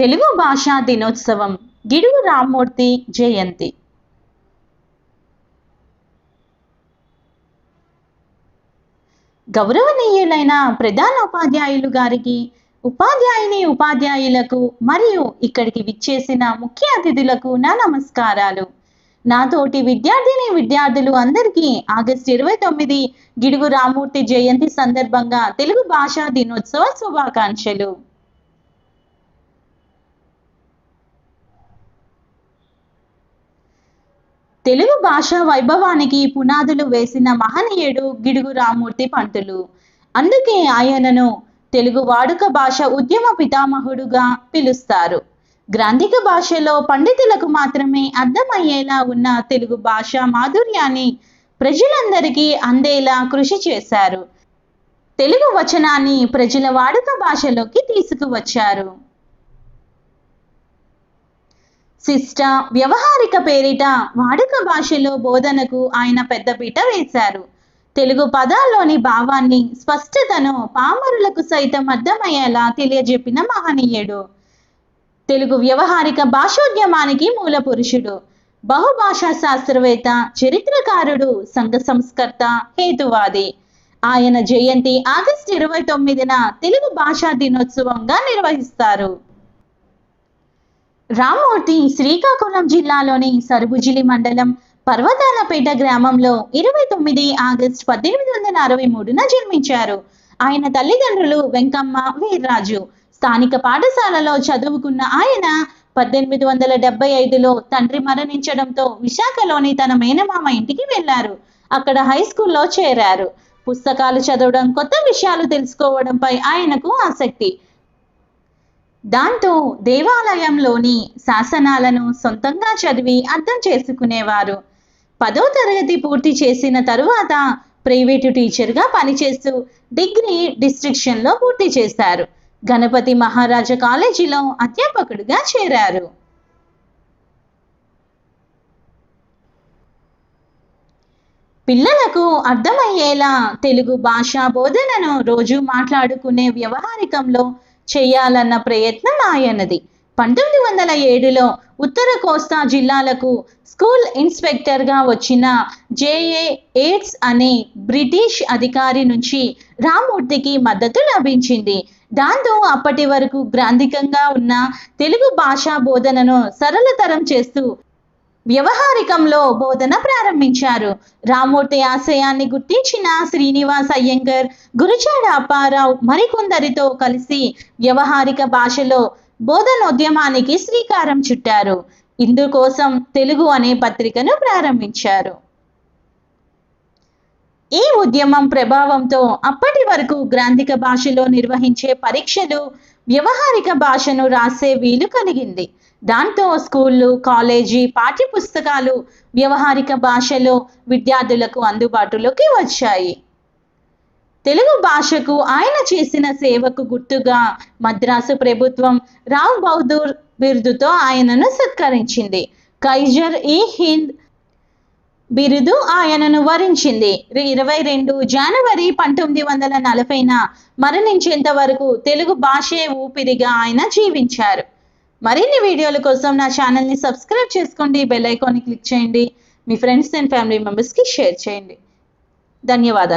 తెలుగు భాషా దినోత్సవం గిడుగు రామ్మూర్తి జయంతి. గౌరవనీయులైన ప్రధాన ఉపాధ్యాయులు గారికి ఉపాధ్యాయుని ఉపాధ్యాయులకు మరియు ఇక్కడికి విచ్చేసిన ముఖ్య అతిథులకు నా నమస్కారాలు. నాతోటి విద్యార్థిని విద్యార్థులు అందరికీ ఆగస్టు ఇరవై తొమ్మిది గిడుగు రామ్మూర్తి జయంతి సందర్భంగా తెలుగు భాషా దినోత్సవ శుభాకాంక్షలు. తెలుగు భాష వైభవానికి పునాదులు వేసిన మహనీయుడు గిడుగు రామూర్తి పంతులు. అందుకే ఆయనను తెలుగు వాడుక భాష ఉద్యమ పితామహుడుగా పిలుస్తారు. గ్రాంధిక భాషలో పండితులకు మాత్రమే అర్థమయ్యేలా ఉన్న తెలుగు భాష మాధుర్యాన్ని ప్రజలందరికీ అందేలా కృషి చేశారు. తెలుగు వచనాన్ని ప్రజల వాడుక భాషలోకి తీసుకువచ్చారు. శిష్ట వ్యవహారిక పేరిట వాడుక భాషలో బోధనకు ఆయన పెద్దపీట వేశారు. తెలుగు పదాల్లోని భావాన్ని స్పష్టతను పామరులకు సైతం అర్థమయ్యేలా తెలియజెప్పిన మహనీయుడు. తెలుగు వ్యవహారిక భాషోద్యమానికి మూల పురుషుడు. బహుభాషా శాస్త్రవేత్త చరిత్రకారుడు సంఘ సంస్కర్త హేతువాది. ఆయన జయంతి ఆగస్టు ఇరవై తొమ్మిదిన తెలుగు భాషా దినోత్సవంగా నిర్వహిస్తారు. రామ్మూర్తి శ్రీకాకుళం జిల్లాలోని సరుబుజిలి మండలం పర్వతాలపేట గ్రామంలో ఇరవై తొమ్మిది ఆగస్టు పద్దెనిమిది వందల అరవై మూడున జన్మించారు. ఆయన తల్లిదండ్రులు వెంకమ్మ వీర్రాజు. స్థానిక పాఠశాలలో చదువుకున్న ఆయన పద్దెనిమిది వందల డెబ్బై ఐదులో తండ్రి మరణించడంతో విశాఖలోని తన మేనమామ ఇంటికి వెళ్ళారు అక్కడ హై స్కూల్లో చేరారు. పుస్తకాలు చదవడం కొత్త విషయాలు తెలుసుకోవడంపై ఆయనకు ఆసక్తి. దాంతో దేవాలయంలోని శాసనాలను సొంతంగా చదివి అర్థం చేసుకునేవారు. పదో తరగతి పూర్తి చేసిన తరువాత ప్రైవేటు టీచర్గా పనిచేస్తూ డిగ్రీ డిస్ట్రిక్షన్లో పూర్తి చేశారు. గణపతి మహారాజా కాలేజీలో అధ్యాపకుడిగా చేరారు. పిల్లలకు అర్థమయ్యేలా తెలుగు భాషా బోధనను రోజు మాట్లాడుకునే వ్యవహారికంలో చేయాలన్న ప్రయత్నం ఆయనది. పంతొమ్మిది వందల ఏడులో ఉత్తర కోస్తా జిల్లాలకు స్కూల్ ఇన్స్పెక్టర్గా వచ్చిన జేఏ ఎయిడ్స్ అనే బ్రిటిష్ అధికారి నుంచి రామ్మూర్తికి మద్దతు లభించింది. దాంతో అప్పటి వరకు గ్రాంధికంగా ఉన్న తెలుగు భాషా బోధనను సరళతరం చేస్తూ వ్యవహారికంలో బోధన ప్రారంభించారు. రామూర్తి ఆశయాన్ని గుర్తించిన శ్రీనివాస్ అయ్యంగర్ గురుచాడ అప్పారావు మరికొందరితో కలిసి వ్యవహారిక భాషలో బోధనోద్యమానికి శ్రీకారం చుట్టారు. ఇందుకోసం తెలుగు అనే పత్రికను ప్రారంభించారు. ఈ ఉద్యమం ప్రభావంతో అప్పటి వరకు గ్రాంధిక భాషలో నిర్వహించే పరీక్షలు వ్యవహారిక భాషను రాసే వీలు కలిగింది. దాంతో స్కూళ్ళు కాలేజీ పాఠ్య పుస్తకాలు వ్యవహారిక భాషలో విద్యార్థులకు అందుబాటులోకి వచ్చాయి. తెలుగు భాషకు ఆయన చేసిన సేవకు గుర్తుగా మద్రాసు ప్రభుత్వం రావ్ బహదూర్ బిరుదుతో ఆయనను సత్కరించింది. కైజర్ ఈ హింద్ బిరుదు ఆయనను వరించింది. ఇరవై రెండు జనవరి పంతొమ్మిది వందల నలభైన మరణించేంత వరకు తెలుగు భాషే ఊపిరిగా ఆయన జీవించారు. మరిన్ని వీడియోల కోసం నా ఛానల్ని సబ్స్క్రైబ్ చేసుకోండి బెల్ ఐకాన్ని క్లిక్ చేయండి. మీ ఫ్రెండ్స్ అండ్ ఫ్యామిలీ మెంబర్స్కి షేర్ చేయండి. ధన్యవాదాలు.